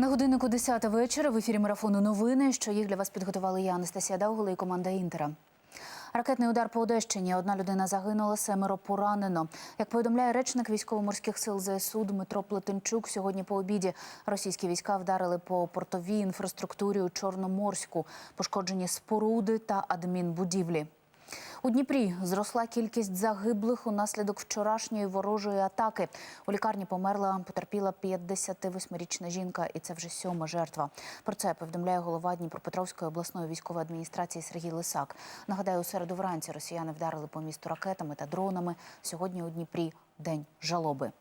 На годиннику 10 вечора в ефірі марафону новини, що їх для вас підготували я, Анастасія Даугула і команда Інтера. Ракетний удар по Одещині. Одна людина загинула, семеро поранено. Як повідомляє речник військово-морських сил ЗСУ Дмитро Плетенчук, сьогодні по обіді російські війська вдарили по портовій інфраструктурі у Чорноморську, пошкоджені споруди та адмінбудівлі. У Дніпрі зросла кількість загиблих унаслідок вчорашньої ворожої атаки. У лікарні померла потерпіла 58-річна жінка, і це вже сьома жертва. Про це повідомляє голова Дніпропетровської обласної військової адміністрації Сергій Лисак. Нагадаю, у середу вранці росіяни вдарили по місту ракетами та дронами. Сьогодні у Дніпрі день жалоби.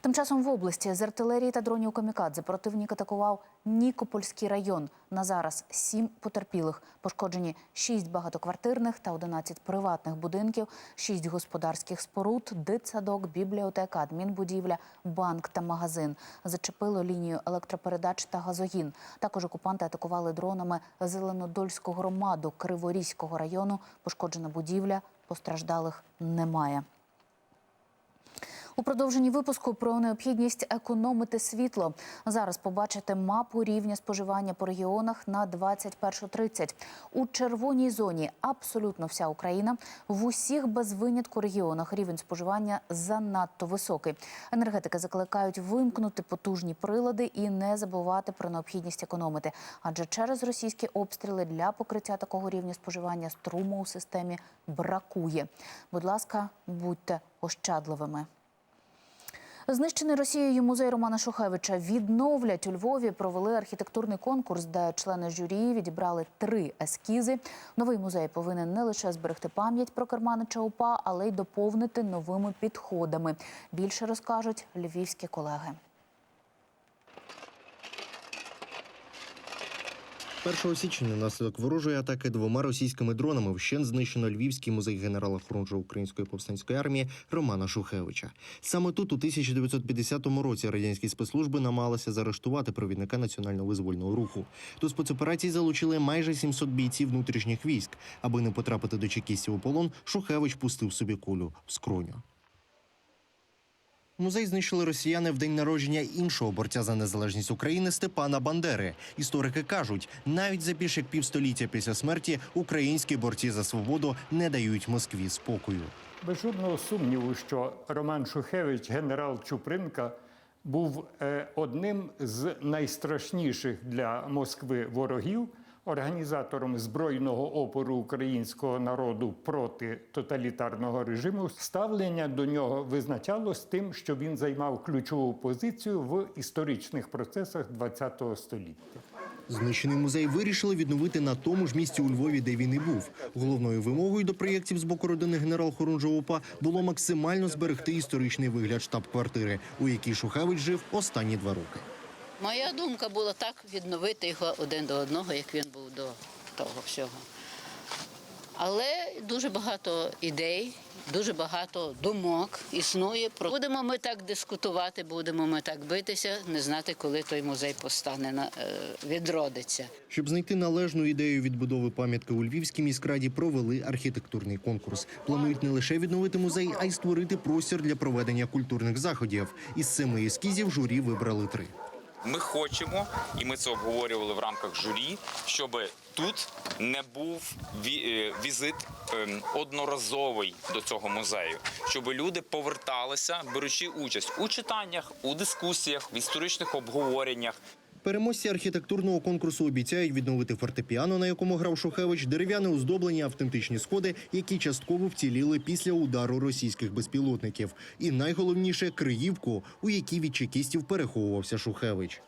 Тим часом в області з артилерії та дронів камікадзе противник атакував Нікопольський район. На зараз сім потерпілих. Пошкоджені шість багатоквартирних та 11 приватних будинків, шість господарських споруд, дитсадок, бібліотека, адмінбудівля, банк та магазин. Зачепило лінію електропередач та газогін. Також окупанти атакували дронами Зеленодольську громаду Криворізького району. Пошкоджена будівля, постраждалих немає. У продовженні випуску про необхідність економити світло. Зараз побачите мапу рівня споживання по регіонах на 21.30. У червоній зоні абсолютно вся Україна. В усіх без винятку регіонах рівень споживання занадто високий. Енергетики закликають вимкнути потужні прилади і не забувати про необхідність економити. Адже через російські обстріли для покриття такого рівня споживання струму у системі бракує. Будь ласка, будьте ощадливими. Знищений Росією музей Романа Шухевича відновлять у Львові. Провели архітектурний конкурс, де члени журі відібрали три ескізи. Новий музей повинен не лише зберегти пам'ять про Керманича УПА, але й доповнити новими підходами. Більше розкажуть львівські колеги. 1 січня внаслідок ворожої атаки двома російськими дронами вщент знищено Львівський музей генерала Хорунжа Української повстанської армії Романа Шухевича. Саме тут, у 1950 році, радянські спецслужби намагалися заарештувати провідника національно-визвольного руху. До спецоперації залучили майже 700 бійців внутрішніх військ. Аби не потрапити до чекістів у полон, Шухевич пустив собі кулю в скроню. Музей знищили росіяни в день народження іншого борця за незалежність України Степана Бандери. Історики кажуть, навіть за більше півстоліття після смерті українські борці за свободу не дають Москві спокою. Без жодного сумніву, що Роман Шухевич, генерал Чупринка, був е, одним з найстрашніших для Москви ворогів, організатором збройного опору українського народу проти тоталітарного режиму. Ставлення до нього визначалось тим, що він займав ключову позицію в історичних процесах ХХ століття. Знищений музей вирішили відновити на тому ж місці у Львові, де він і був. Головною вимогою до проєктів з боку родини генерал Хорунжа ОПА було максимально зберегти історичний вигляд штаб-квартири, у якій Шухевич жив останні два роки. Моя думка була так відновити його один до одного, як він був до того всього. Але дуже багато ідей, дуже багато думок існує. Будемо ми так дискутувати, будемо ми так битися, не знати, коли той музей постане е, відродиться. Щоб знайти належну ідею відбудови пам'ятки у Львівській міськраді, провели архітектурний конкурс. Планують не лише відновити музей, а й створити простір для проведення культурних заходів. Із семи ескізів журі вибрали три. Ми хочемо, і ми це обговорювали в рамках журі, щоб тут не був е, візит ем, одноразовий до цього музею, щоб люди поверталися, беручи участь у читаннях, у дискусіях, в історичних обговореннях. Переможці архітектурного конкурсу обіцяють відновити фортепіано, на якому грав Шухевич, дерев'яне оздоблення, автентичні сходи, які частково вціліли після удару російських безпілотників. І найголовніше криївку, у якій від чекістів переховувався Шухевич.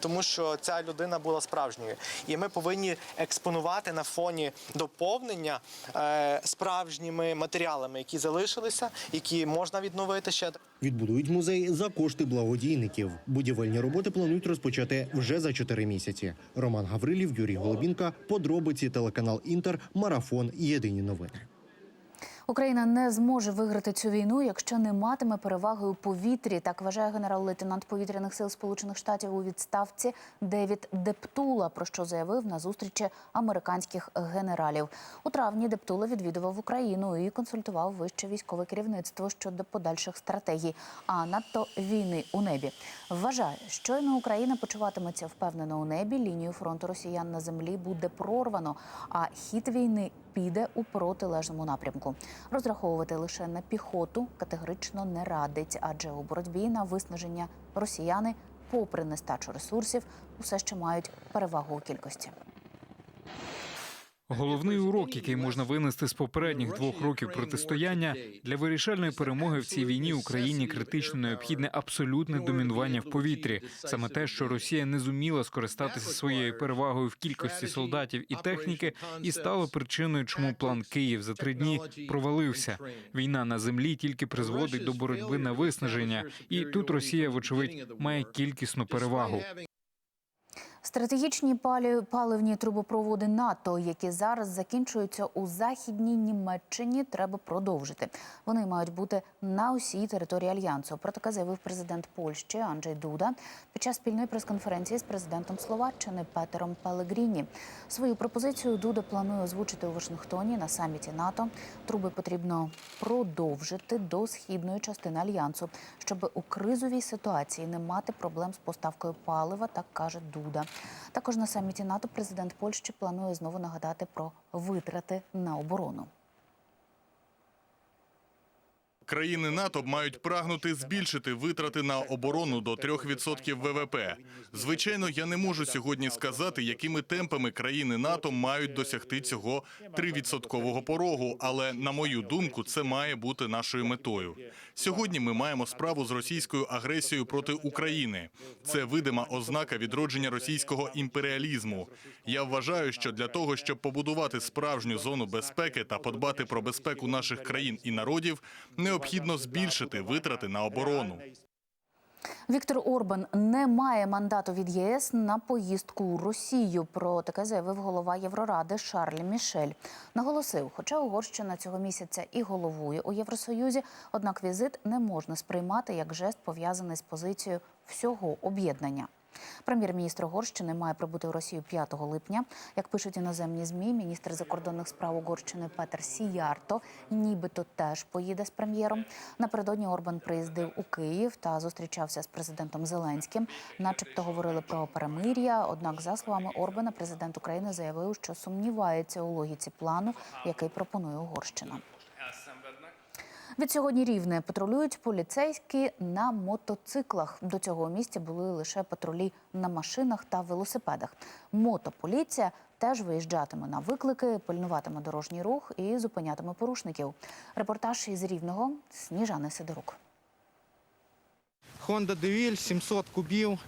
Тому що ця людина була справжньою, і ми повинні експонувати на фоні доповнення е, справжніми матеріалами, які залишилися, які можна відновити ще. Відбудують музей за кошти благодійників. Будівельні роботи планують розпочати вже за чотири місяці. Роман Гаврилів, Юрій Голубінка, подробиці, телеканал Інтер, марафон. Єдині новини. Україна не зможе виграти цю війну, якщо не матиме переваги у повітрі. Так вважає генерал-лейтенант повітряних сил Сполучених Штатів у відставці Девід Дептула, про що заявив на зустрічі американських генералів. У травні Дептула відвідував Україну і консультував вище військове керівництво щодо подальших стратегій, а надто війни у небі. Вважає, щойно Україна почуватиметься впевнено у небі. Лінію фронту росіян на землі буде прорвано, а хід війни піде у протилежному напрямку. Розраховувати лише на піхоту категорично не радить, адже у боротьбі на виснаження росіяни, попри нестачу ресурсів, усе ще мають перевагу у кількості. Головний урок, який можна винести з попередніх двох років протистояння для вирішальної перемоги в цій війні Україні критично необхідне абсолютне домінування в повітрі. Саме те, що Росія не зуміла скористатися своєю перевагою в кількості солдатів і техніки, і стало причиною, чому план Київ за три дні провалився. Війна на землі тільки призводить до боротьби на виснаження, і тут Росія, вочевидь, має кількісну перевагу. Стратегічні паливні трубопроводи НАТО, які зараз закінчуються у західній Німеччині, треба продовжити. Вони мають бути на усій території альянсу. Про таке заявив президент Польщі Анджей Дуда під час спільної прес-конференції з президентом Словаччини Петером Пелегріні. Свою пропозицію Дуда планує озвучити у Вашингтоні на саміті НАТО. Труби потрібно продовжити до східної частини альянсу, щоб у кризовій ситуації не мати проблем з поставкою палива, так каже Дуда. Також на саміті НАТО президент Польщі планує знову нагадати про витрати на оборону. Країни НАТО мають прагнути збільшити витрати на оборону до 3% ВВП. Звичайно, я не можу сьогодні сказати, якими темпами країни НАТО мають досягти цього 3% порогу, але на мою думку, це має бути нашою метою. Сьогодні ми маємо справу з російською агресією проти України. Це видима ознака відродження російського імперіалізму. Я вважаю, що для того, щоб побудувати справжню зону безпеки та подбати про безпеку наших країн і народів, необхідно збільшити витрати на оборону. Віктор Орбан не має мандату від ЄС на поїздку у Росію. Про таке заявив голова Євроради Шарль Мішель. Наголосив, хоча Угорщина цього місяця і головує у Євросоюзі, однак візит не можна сприймати як жест пов'язаний з позицією всього об'єднання. Прем'єр-міністр Угорщини має прибути в Росію 5 липня. Як пишуть іноземні змі, міністр закордонних справ Угорщини Петер Сіярто нібито теж поїде з прем'єром. Напередодні Орбан приїздив у Київ та зустрічався з президентом Зеленським. Начебто говорили про перемир'я. Однак, за словами Орбана, президент України заявив, що сумнівається у логіці плану, який пропонує Угорщина. Від сьогодні рівне патрулюють поліцейські на мотоциклах. До цього у місті були лише патрулі на машинах та велосипедах. Мотополіція теж виїжджатиме на виклики, пильнуватиме дорожній рух і зупинятиме порушників. Репортаж із рівного Сніжани Сидорук. Honda Deville 700 кубів,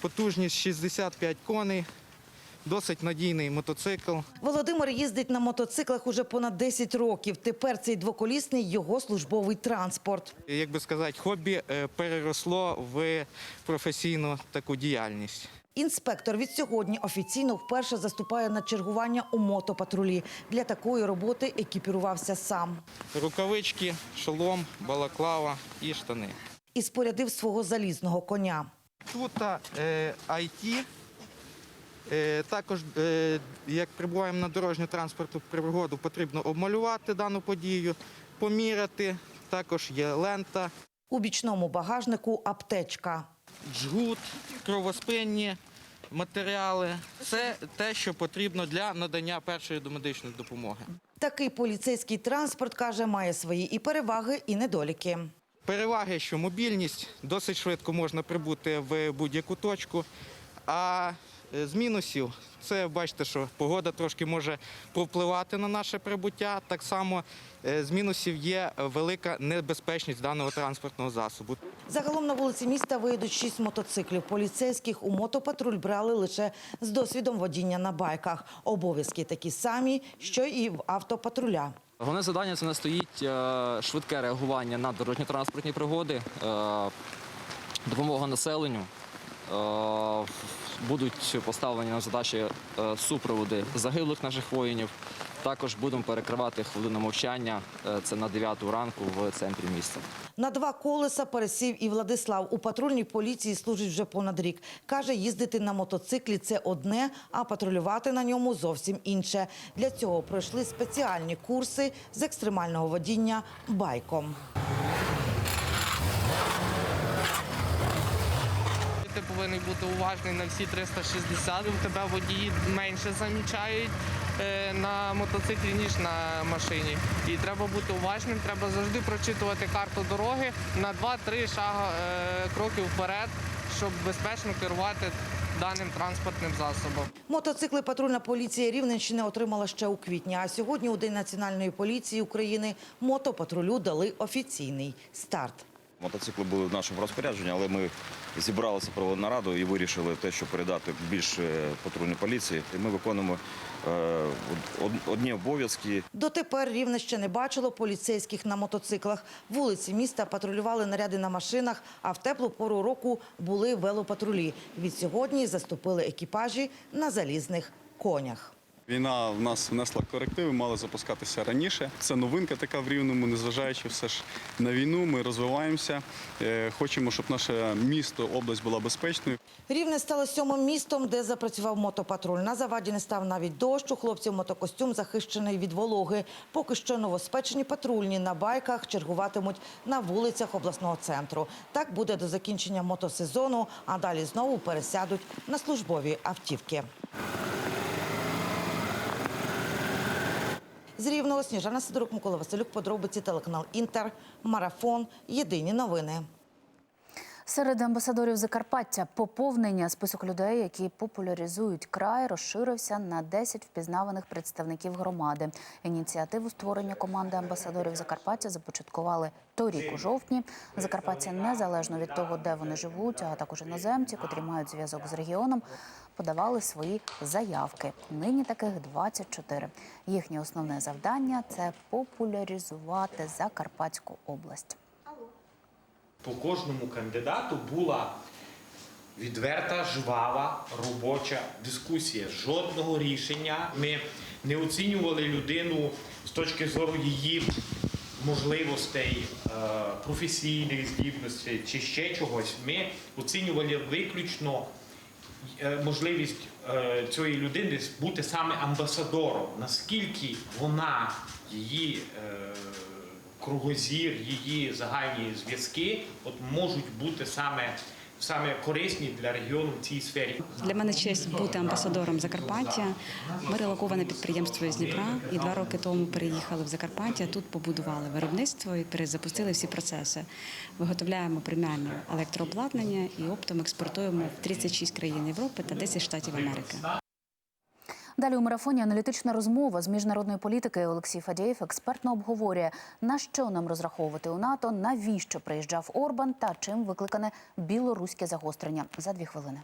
потужність 65 коней, досить надійний мотоцикл. Володимир їздить на мотоциклах уже понад 10 років. Тепер цей двоколісний його службовий транспорт. Як би сказати, хобі е, переросло в професійну таку діяльність. Інспектор від сьогодні офіційно вперше заступає на чергування у мотопатрулі. Для такої роботи екіпірувався сам. Рукавички, шолом, балаклава і штани. І спорядив свого залізного коня. Тут е, IT. Е, також, е, як прибуваємо на дорожню транспортну пригоду, потрібно обмалювати дану подію, поміряти. Також є лента, У бічному багажнику аптечка. джгут, кровоспинні матеріали. Це те, що потрібно для надання першої домедичної допомоги. Такий поліцейський транспорт, каже, має свої і переваги, і недоліки. Переваги, що мобільність, досить швидко можна прибути в будь-яку точку. А е, з мінусів це бачите, що погода трошки може повпливати на наше прибуття. Так само е, з мінусів є велика небезпечність даного транспортного засобу. Загалом на вулиці міста виїдуть шість мотоциклів. Поліцейських у мотопатруль брали лише з досвідом водіння на байках. Обов'язки такі самі, що і в автопатруля. Головне завдання це не стоїть е, швидке реагування на дорожньо-транспортні пригоди, допомога населенню Будуть поставлені на задачі е, супроводи загиблих наших воїнів. Також будемо перекривати хвилину мовчання. Е, Це на 9 ранку в центрі міста. На два колеса пересів і Владислав. У патрульній поліції служить вже понад рік. Каже, їздити на мотоциклі – це одне, а патрулювати на ньому зовсім інше. Для цього пройшли спеціальні курси з екстремального водіння байком. Повинен бути уважний на всі 360. Тебе водії менше замічають е, на мотоциклі, ніж на машині. І треба бути уважним, треба завжди прочитувати карту дороги на 2-3 шага е, кроки вперед, щоб безпечно керувати даним транспортним засобом. Мотоцикли патрульна поліція Рівненщини отримала ще у квітні. А сьогодні у День Національної поліції України мотопатрулю дали офіційний старт. Мотоцикли були в нашому розпорядженні, але ми зібралися, провели нараду і вирішили те, що передати більше патрульній поліції. І ми виконуємо е, одні обов'язки. Дотепер Рівне ще не бачило поліцейських на мотоциклах. Вулиці міста патрулювали наряди на машинах, а в теплу пору року були велопатрулі. Від сьогодні заступили екіпажі на залізних конях. Війна в нас внесла корективи, мали запускатися раніше. Це новинка така в Рівному, незважаючи все ж на війну. Ми розвиваємося. Е, Хочемо, щоб наше місто, область була безпечною. Рівне стало сьомим містом, де запрацював мотопатруль. На заваді не став навіть дощ. У хлопців мотокостюм захищений від вологи. Поки що новоспечені патрульні на байках чергуватимуть на вулицях обласного центру. Так буде до закінчення мотосезону, а далі знову пересядуть на службові автівки. З Рівного Сніжана Сидорук, Микола Василюк, подробиці телеканал Інтер, Марафон, Єдині новини. Серед амбасадорів Закарпаття поповнення список людей, які популяризують край, розширився на 10 впізнаваних представників громади. Ініціативу створення команди амбасадорів Закарпаття започаткували торік у жовтні. Закарпаття незалежно від того, де вони живуть, а також іноземці, котрі мають зв'язок з регіоном, подавали свої заявки. Нині таких 24. Їхнє основне завдання це популяризувати Закарпатську область. по кожному кандидату була відверта, жвава робоча дискусія. Жодного рішення. Ми не оцінювали людину з точки зору її можливостей, е, професійних здібностей чи ще чогось. Ми оцінювали виключно можливість е, цієї людини бути саме амбасадором, наскільки вона, її е, кругозір, її загальні зв'язки от можуть бути саме, саме корисні для регіону в цій сфері. Для мене честь бути амбасадором Закарпаття. Ми релоковане підприємство із Дніпра і два роки тому переїхали в Закарпаття. Тут побудували виробництво і перезапустили всі процеси. Виготовляємо преміальне електрообладнання і оптом експортуємо в 36 країн Європи та 10 штатів Америки. Далі у марафоні аналітична розмова з міжнародної політики Олексій Фадєєв експертно обговорює, на що нам розраховувати у НАТО, навіщо приїжджав Орбан та чим викликане білоруське загострення. За дві хвилини.